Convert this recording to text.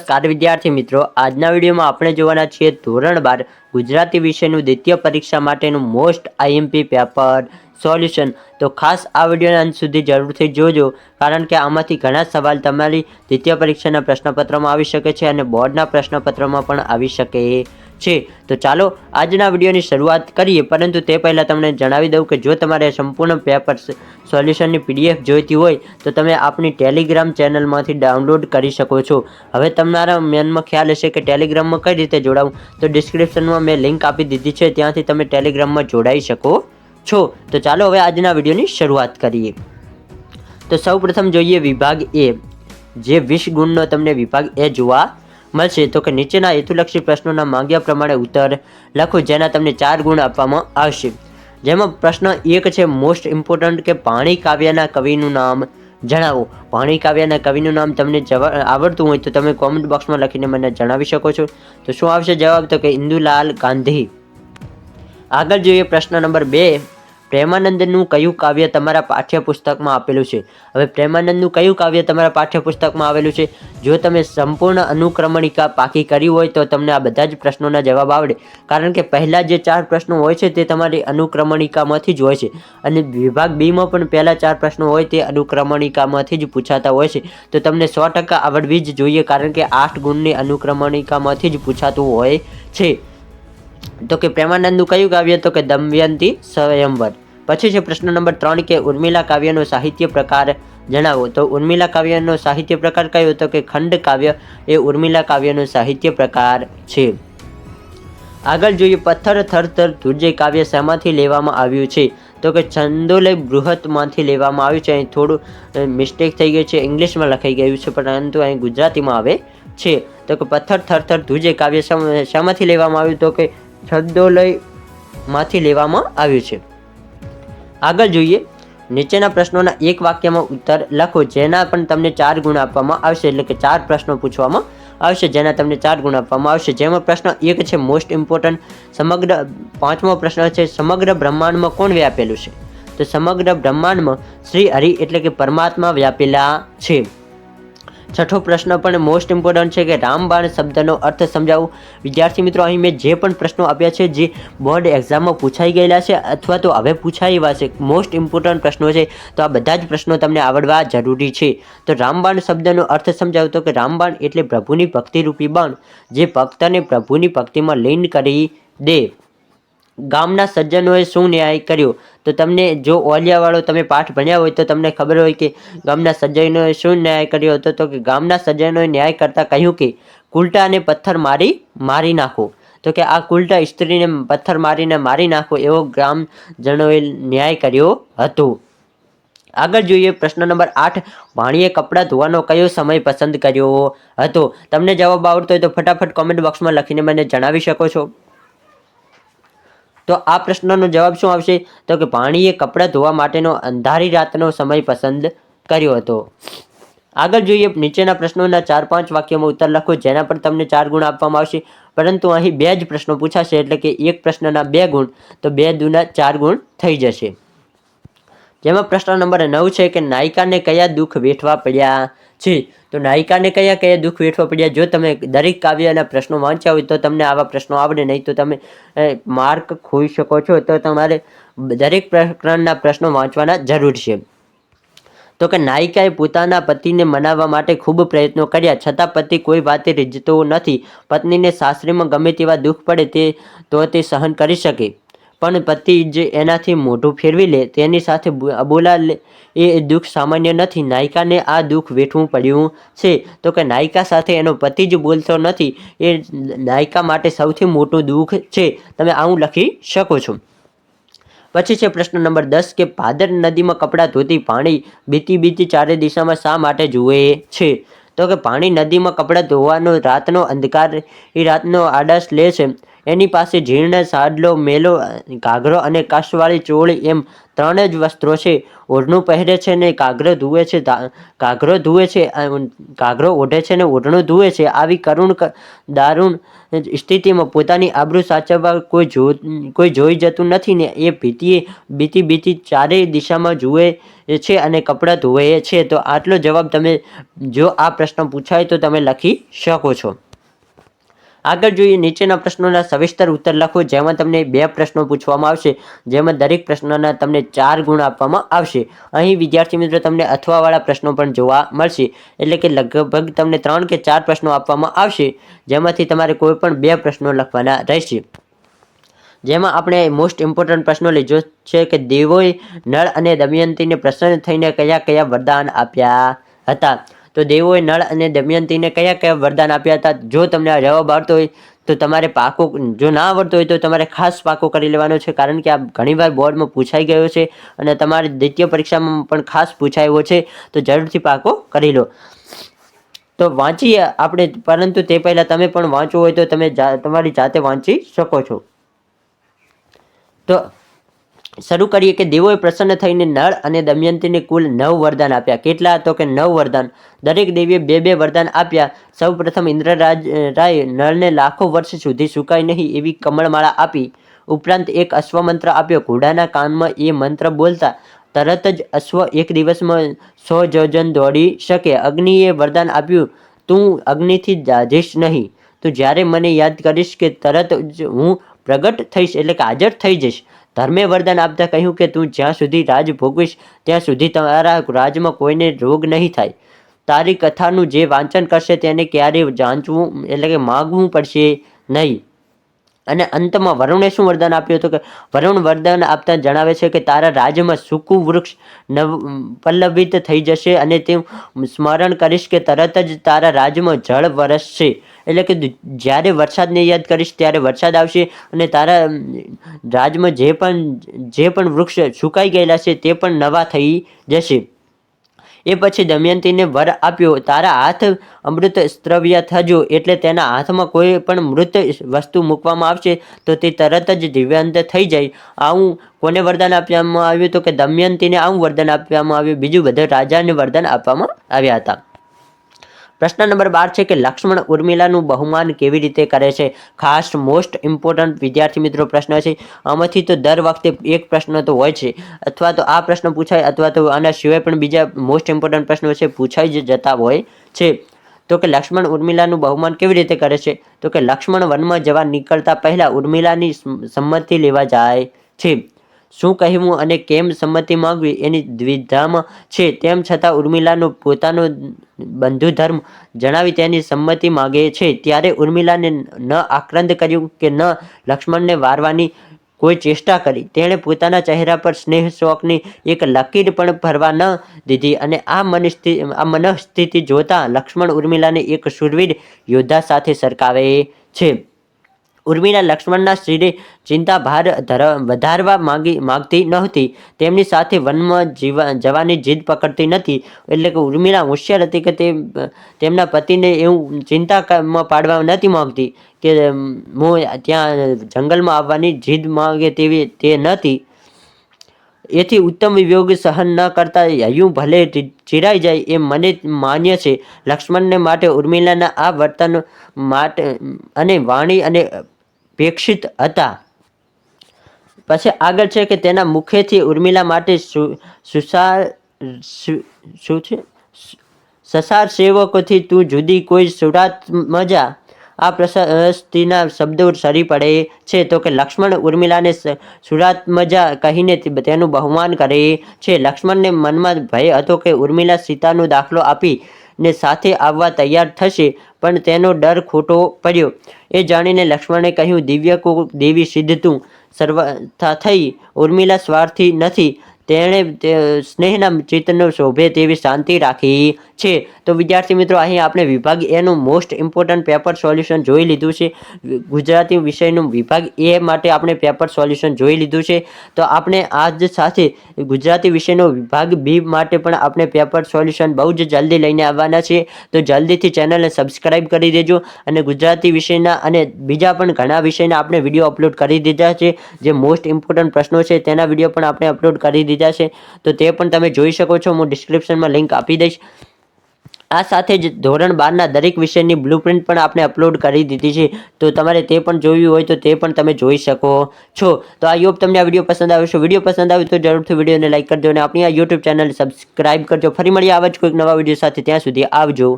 નમસ્કાર વિદ્યાર્થી મિત્રો, આજના વિડીયોમાં આપણે જોવાના છીએ ધોરણ બાર ગુજરાતી વિષયનું દ્વિતીય પરીક્ષા માટેનું મોસ્ટ આઈએમપી પેપર સોલ્યુશન. તો ખાસ આ વિડીયોના અંત સુધી જરૂરથી જોજો, કારણ કે આમાંથી ઘણા સવાલ તમારી દ્વિતીય પરીક્ષાના પ્રશ્નપત્રમાં આવી શકે છે અને બોર્ડના પ્રશ્નપત્રમાં પણ આવી શકે. છે. તો ચાલો, આજના વિડીયોની શરૂઆત કરીએ. પરંતુ તે પહેલાં તમને જણાવી દઉં કે જો તમારે સંપૂર્ણ પેપર સોલ્યુશનની પીડીએફ જોઈતી હોય, તો તમે આપણી ટેલિગ્રામ ચેનલમાંથી ડાઉનલોડ કરી શકો છો. હવે તમારા મનમાં ખ્યાલ હશે કે ટેલિગ્રામમાં કઈ રીતે જોડાવું? તો ડિસ્ક્રિપ્શનમાં મેં લિંક આપી દીધી છે. ત્યાંથી તમે ટેલિગ્રામમાં જોડાઈ શકો છો. તો ચાલો, હવે આજના વિડીયોની શરૂઆત કરીએ. તો સૌપ્રથમ જોઈએ વિભાગ એ. જે વીસ ગુણનો તમને વિભાગ એ જોવા મળશે. તો કે નીચેના હેતુલક્ષી પ્રશ્નોના માંગ્યા પ્રમાણે ઉત્તર લખો, જેના તમને ચાર ગુણ આપવામાં આવશે. જેમાં પ્રશ્ન એક છે મોસ્ટ ઇમ્પોર્ટન્ટ કે પાણી કાવ્યના કવિનું નામ જણાવો. પાણી કાવ્યના કવિનું નામ તમને જવા, આવડતું હોય તો તમે કોમેન્ટ બોક્સમાં લખીને મને જણાવી શકો છો. તો શું આવશે જવાબ? તો કે ઇન્દુલાલ ગાંધી. આગળ જોઈએ પ્રશ્ન નંબર બે. પ્રેમાનંદનું કયું કાવ્ય તમારા પાઠ્યપુસ્તકમાં આપેલું છે? હવે પ્રેમાનંદનું કયું કાવ્ય તમારા પાઠ્યપુસ્તકમાં આવેલું છે? જો તમે સંપૂર્ણ અનુક્રમણિકા પાકી કરી હોય તો તમને આ બધા જ પ્રશ્નોના જવાબ આવડે. કારણ કે પહેલાં જે ચાર પ્રશ્નો હોય છે તે તમારી અનુક્રમણિકામાંથી જ હોય છે. અને વિભાગ બીમાં પણ પહેલાં ચાર પ્રશ્નો હોય તે અનુક્રમણિકામાંથી જ પૂછાતા હોય છે. તો તમને સો ટકા આવડવી જ જોઈએ કારણ કે આઠ ગુણની અનુક્રમણિકામાંથી જ પૂછાતું હોય છે. તો કે પ્રેમાનંદનું કયું કાવ્ય? તો કે દમયંતી સ્વયંવર. પછી છે પ્રશ્ન નંબર ત્રણ કે ઉર્મિલા કાવ્યનો સાહિત્ય પ્રકાર જણાવો. તો ઉર્મિલા કાવ્યનો સાહિત્ય પ્રકાર કયો? તો કે ખંડ કાવ્ય એ ઉર્મિલા કાવ્યનો સાહિત્ય પ્રકાર છે. આગળ જોઈએ પથ્થર થર થર ધુર્જય કાવ્ય શેમાંથી લેવામાં આવ્યું છે? તો કે છંદોલય બૃહતમાંથી લેવામાં આવ્યું છે. અહીં થોડું મિસ્ટેક થઈ ગઈ છે. ઇંગ્લિશમાં લખાઈ ગયું છે, પરંતુ અહીં ગુજરાતીમાં આવે છે. તો કે પથ્થર થર થર ધુર્જય કાવ્ય શેમાંથી લેવામાં આવ્યું? તો કે છંદોલયમાંથી લેવામાં આવ્યું છે. આગળ જોઈએ. નીચેના પ્રશ્નોના એક વાક્યમાં ઉત્તર લખો. જેના પણ તમને ચાર ગુણ આપવામાં આવશે, એટલે કે ચાર પ્રશ્નો પૂછવામાં આવશે, જેના તમને ચાર ગુણ આપવામાં આવશે. જેમાં પ્રશ્ન એક છે મોસ્ટ ઇમ્પોર્ટન્ટ સમગ્ર પાંચમો પ્રશ્ન છે, સમગ્ર બ્રહ્માંડમાં કોણ વ્યાપેલું છે? તો સમગ્ર બ્રહ્માંડમાં શ્રી હરિ એટલે કે પરમાત્મા વ્યાપેલા છે. છઠ્ઠો પ્રશ્ન પણ મોસ્ટ ઇમ્પોર્ટન્ટ છે કે રામબાણ શબ્દનો અર્થ સમજાવો. વિદ્યાર્થી મિત્રો, અહીં મેં જે પણ પ્રશ્નો આપ્યા છે, જે બોર્ડ એક્ઝામમાં પૂછાઈ ગયેલા છે અથવા તો હવે પૂછાઈ એવા છે મોસ્ટ ઇમ્પોર્ટન્ટ પ્રશ્નો છે, તો આ બધા જ પ્રશ્નો તમને આવડવા જરૂરી છે. તો રામબાણ શબ્દનો અર્થ સમજાવો તો કે રામબાણ એટલે પ્રભુની ભક્તિરૂપી બાણ, જે ભક્તને પ્રભુની ભક્તિમાં લીન કરી દે. ગામના સજ્જનોએ શું ન્યાય કર્યો? તો તમને જો ઓલિયાવાળો તમે પાઠ ભણ્યા હોય તો તમને ખબર હોય કે ગામના સજ્જનોએ શું ન્યાય કર્યો હતો? તો કે ગામના સજ્જનોએ ન્યાય કરતાં કહ્યું કે કુલટા અને પથ્થર મારી મારી નાખો. તો કે આ કુલટા સ્ત્રીને પથ્થર મારીને મારી નાખો એવો ગ્રામજનોએ ન્યાય કર્યો હતો. આગળ જોઈએ પ્રશ્ન નંબર આઠ. વાણીએ કપડાં ધોવાનો કયો સમય પસંદ કર્યો હતો? તમને જવાબ આવડતો હોય તો ફટાફટ કોમેન્ટ બોક્સમાં લખીને મને જણાવી શકો છો. તો આ પ્રશ્નનો જવાબ શું આવશે? તો કે પાણીએ કપડાં ધોવા માટેનો અંધારી રાતનો સમય પસંદ કર્યો હતો. આગળ જોઈએ, નીચેના પ્રશ્નોના ચાર પાંચ વાક્યોમાં ઉત્તર લખો, જેના પર તમને ચાર ગુણ આપવામાં આવશે. પરંતુ અહીં બે જ પ્રશ્નો પૂછાશે, એટલે કે એક પ્રશ્નના બે ગુણ, તો બે દુના ચાર ગુણ થઈ જશે. જેમાં પ્રશ્ન નંબર નવ છે કે નાયિકાને કયા દુઃખ વેઠવા પડ્યા? છે તો નાયિકાને કયા કયા દુઃખ વેઠવા પડ્યા? જો તમે દરેક કાવ્યના પ્રશ્નો વાંચ્યા હોય તો તમને આવા પ્રશ્નો આવડે, નહીં તો તમે માર્ક ખોઈ શકો છો. તો તમારે દરેક પ્રકરણના પ્રશ્નો વાંચવાના જરૂર છે. તો કે નાયિકાએ પોતાના પતિને મનાવવા માટે ખૂબ પ્રયત્નો કર્યા. છતાં પતિ કોઈ વાતે રીઝતો નથી. પત્નીને સાસરીમાં ગમે તેવા દુઃખ પડે તે, તો તે સહન કરી શકે. પણ પતિ જે એનાથી મોઢું ફેરવી લે, તેની સાથે બો- અબોલા લે, એ દુઃખ સામાન્ય નથી. નાયિકાને આ દુઃખ વેઠવું પડ્યું છે. તો કે નાયિકા સાથે એનો પતિ જ બોલતો નથી, એ નાયિકા માટે સૌથી મોટું દુઃખ છે. તમે આવું લખી શકો છો. પછી છે પ્રશ્ન નંબર દસ, કે ભાદર નદીમાં કપડાં ધોતી પાણી બીતી બીતી ચારે દિશામાં શા માટે જુએ છે? તો કે પાણી નદીમાં કપડાં ધોવાનો રાતનો અંધકાર, એ રાતનો આડાશ લે છે. એની પાસે જીર્ણ સાડલો, મેલો, ઘાઘરો અને કાશવાળી ચોળી એમ ત્રણ જ વસ્ત્રો છે. ઓઢણું પહેરે છે ને કાગરો ધુએ છે. કાગરો ધુએ છે કાગરો ઓઢે છે ને ઓઢણું ધુએ છે. આવી કરુણ દારૂણ સ્થિતિમાં પોતાની આબરૂ સાચવવા કોઈ જો, કોઈ જોઈ જતું નથી ને એ ભીતીએ બીતી બીતી ચારેય દિશામાં જુએ છે અને કપડાં ધોવે છે. તો આટલો જવાબ તમે, જો આ પ્રશ્ન પૂછાય તો તમે લખી શકો છો. આગળ જોઈએ નીચેના પ્રશ્નોના સવિસ્તર ઉત્તર લખો, જેમાં તમને બે પ્રશ્નો પૂછવામાં આવશે, જેમાં દરેક પ્રશ્નના તમને ચાર ગુણ આપવામાં આવશે. અહીં વિદ્યાર્થી મિત્રો તમને અથવાવાળા પ્રશ્નો પણ જોવા મળશે. એટલે કે લગભગ તમને ત્રણ કે ચાર પ્રશ્નો આપવામાં આવશે, જેમાંથી તમારે કોઈ પણ બે પ્રશ્નો લખવાના રહેશે. જેમાં આપણે મોસ્ટ ઇમ્પોર્ટન્ટ પ્રશ્નો લીધો છે કે દેવોએ નળ અને દમયંતીને પ્રસન્ન થઈને કયા કયા વરદાન આપ્યા હતા? તો દેવોએ નળ અને દમયંતીને કયા કયા વરદાન આપ્યા હતા? જો તમને આ જવાબ આવડતો હોય, તો તમારે પાકો, જો ના આવડતો હોય, તો તમારે ખાસ પાકો કરી લેવાનો છે, કારણ કે આ ઘણીવાર બોર્ડમાં પૂછાઈ ગયો છે અને તમારે દ્વિતીય પરીક્ષામાં પણ ખાસ પૂછાયો છે, તો જરૂરથી પાકો કરી લો. તો વાંચીએ આપણે, પરંતુ તે પહેલાં તમે પણ વાંચવું હોય તો તમે તમારી જાતે વાંચી શકો છો. તો શરૂ કરીએ કે દેવોએ પ્રસન્ન થઈને નળ અને દમયંતીને કુલ નવ વરદાન આપ્યા. કેટલા તો કે નવ વરદાન? દરેક દેવીએ બે બે વરદાન આપ્યા. સૌ પ્રથમ ઇન્દ્રરાજ રાય નળને લાખો વર્ષ સુધી સુકાય નહીં એવી કમળમાળા આપી. ઉપરાંત એક અશ્વમંત્ર આપ્યો. ઘોડાના કાનમાં એ મંત્ર બોલતા, તરત જ અશ્વ એક દિવસમાં સો જોજન દોડી શકે. અગ્નિએ વરદાન આપ્યું. તું અગ્નિથી જાજીશ નહીં. તો જ્યારે મને યાદ કરીશ કે તરત જ હું પ્રગટ થઈશ એટલે કે હાજર થઈ જઈશ. ધર્મે વરદાન આપતા કહ્યું કે તું જ્યાં સુધી રાજ ભોગવીશ, ત્યાં સુધી તમારા રાજમાં કોઈને રોગ નહીં થાય. તારી કથાનું જે વાંચન કરશે તેને ક્યારેય જાંચવું એટલે કે માગવું પડશે નહીં. અને અંતમાં વરુણે શું વરદાન આપ્યું હતું કે વરુણ વરદાન આપતા જણાવે છે કે તારા રાજ્યમાં સૂકું વૃક્ષ નવ પલ્લવિત થઈ જશે અને તે સ્મરણ કરીશ કે તરત જ તારા રાજ્યમાં જળ વરસશે. એટલે કે જ્યારે વરસાદને યાદ કરીશ ત્યારે વરસાદ આવશે અને તારા રાજ્યમાં જે પણ જે પણ વૃક્ષ સુકાઈ ગયેલા છે તે પણ નવા થઈ જશે. એ પછી દમયંતીને વર આપ્યો, તારા હાથ અમૃત સ્ત્રવ્ય થજો. એટલે તેના હાથમાં કોઈ પણ મૃત વસ્તુ મૂકવામાં આવશે તો તે તરત જ દિવ્યાંત થઈ જાય. આવું કોને વરદાન આપવામાં આવ્યું? તો કે દમયંતીને આવું વરદાન આપવામાં આવ્યું. બીજું બધા રાજાને વરદાન આપવામાં આવ્યા હતા. પ્રશ્ન નંબર બાર છે કે લક્ષ્મણ ઉર્મિલાનું બહુમાન કેવી રીતે કરે છે? ખાસ મોસ્ટ ઇમ્પોર્ટન્ટ વિદ્યાર્થી મિત્રો પ્રશ્ન છે. આમાંથી તો દર વખતે એક પ્રશ્ન તો હોય છે. અથવા તો આ પ્રશ્ન પૂછાય અથવા તો આના સિવાય પણ બીજા મોસ્ટ ઇમ્પોર્ટન્ટ પ્રશ્નો છે પૂછાઈ જ જતા હોય છે. તો કે લક્ષ્મણ ઉર્મિલાનું બહુમાન કેવી રીતે કરે છે? તો કે લક્ષ્મણ વનમાં જવા નીકળતા પહેલાં ઉર્મિલાની સંમતિ લેવા જાય છે. શું કહેવું અને કેમ સંમતિ માંગવી એની દ્વિધામાં છે. તેમ છતાં ઉર્મિલાનો પોતાનો બંધુ ધર્મ જણાવી તેની સંમતિ માગે છે. ત્યારે ઉર્મિલાને ન આક્રંદ કર્યું કે ન લક્ષ્મણને વારવાની કોઈ ચેષ્ટા કરી. તેણે પોતાના ચહેરા પર સ્નેહ શોકની એક લકીર પણ ભરવા ન દીધી અને આ મનસ્થિ, આ મનઃસ્થિતિ જોતા લક્ષ્મણ ઉર્મિલાને એક શુરવીર યોદ્ધા સાથે સરકાવે છે. ઉર્મિલા લક્ષ્મણના શિરે ચિંતા ભાર ધર, વધારવા માંગી, માગતી નહોતી. તેમની સાથે વનમાં જીવા, જવાની જીદ પકડતી નથી. એટલે કે ઉર્મિલા હોશિયાર હતી કે તે, તેમના પતિને એવું ચિંતામાં પાડવા નથી માંગતી કે, હું ત્યાં જંગલમાં આવવાની જીદ માગે તેવી, તે નથી. એથી ઉત્તમ વિયોગ સહન ન કરતા હયું ભલે ચિરાઈ જાય એ મને માન્ય છે. લક્ષ્મણને માટે ઉર્મિલાના આ વર્તન માટે, અને વાણી અને અપેક્ષિત હતા. પછી આગળ છે કે તેના મુખેથી ઉર્મિલા માટે સુસાર શું છે? સસાર સેવકોથી તું જુદી કોઈ સુરાત મજા? આ પ્રશસ્તિના શબ્દો સરી પડે છે તો કે લક્ષ્મણ ઉર્મિલાને સુરાત મજા કહીને તેનું બહુમાન કરે છે. લક્ષ્મણને મનમાં ભય હતો કે ઉર્મિલા સીતાનો દાખલો આપી ને સાથે આવવા તૈયાર થશે. પણ તેનો ડર ખોટો પડ્યો. એ જાણીને લક્ષ્મણે કહ્યું, દિવ્ય કો દેવી સિદ્ધ તું સર્વથા થઈ ઉર્મિલા સ્વાર્થી નથી. તેણે સ્નેહના ચિત્તનો શોભે તેવી શાંતિ રાખી છે. તો વિદ્યાર્થી મિત્રો, અહીં આપણે વિભાગ એનું મોસ્ટ ઇમ્પોર્ટન્ટ પેપર સોલ્યુશન જોઈ લીધું છે. ગુજરાતી વિષયનું વિભાગ એ માટે આપણે પેપર સોલ્યુશન જોઈ લીધું છે. તો આપણે આજ સાથે ગુજરાતી વિષયનો વિભાગ બી માટે પણ આપણે પેપર સોલ્યુશન બહુ જ જલ્દી લઈને આવવાના છીએ. તો જલ્દીથી ચેનલને સબસ્ક્રાઈબ કરી દેજો અને ગુજરાતી વિષયના અને બીજા પણ ઘણા વિષયના આપણે વીડિયો અપલોડ કરી દીધા છે. જે મોસ્ટ ઇમ્પોર્ટન્ટ પ્રશ્નો છે, તેના વીડિયો પણ આપણે અપલોડ કરી દીધા છે. તો તે પણ તમે જોઈ શકો છો. હું ડિસ્ક્રિપ્શનમાં લિંક આપી દઈશ. આ સાથે જ ધોરણ બારના દરેક વિષયની બ્લુપ્રિન્ટ પણ આપણે અપલોડ કરી દીધી છે. તો તમારે તે પણ જોયું હોય તો તે પણ તમે જોઈ શકો છો. તો આ યોગ તમને આ વીડિયો પસંદ આવ્યો છે. વીડિયો પસંદ આવ્યો તો જરૂરથી વિડીયોને લાઇક કરજો અને આપણી આ યુટ્યુબ ચેનલ સબસ્ક્રાઇબ કરજો. ફરી મળીએ આવા જ કોઈક નવા વીડિયો સાથે. ત્યાં સુધી આવજો.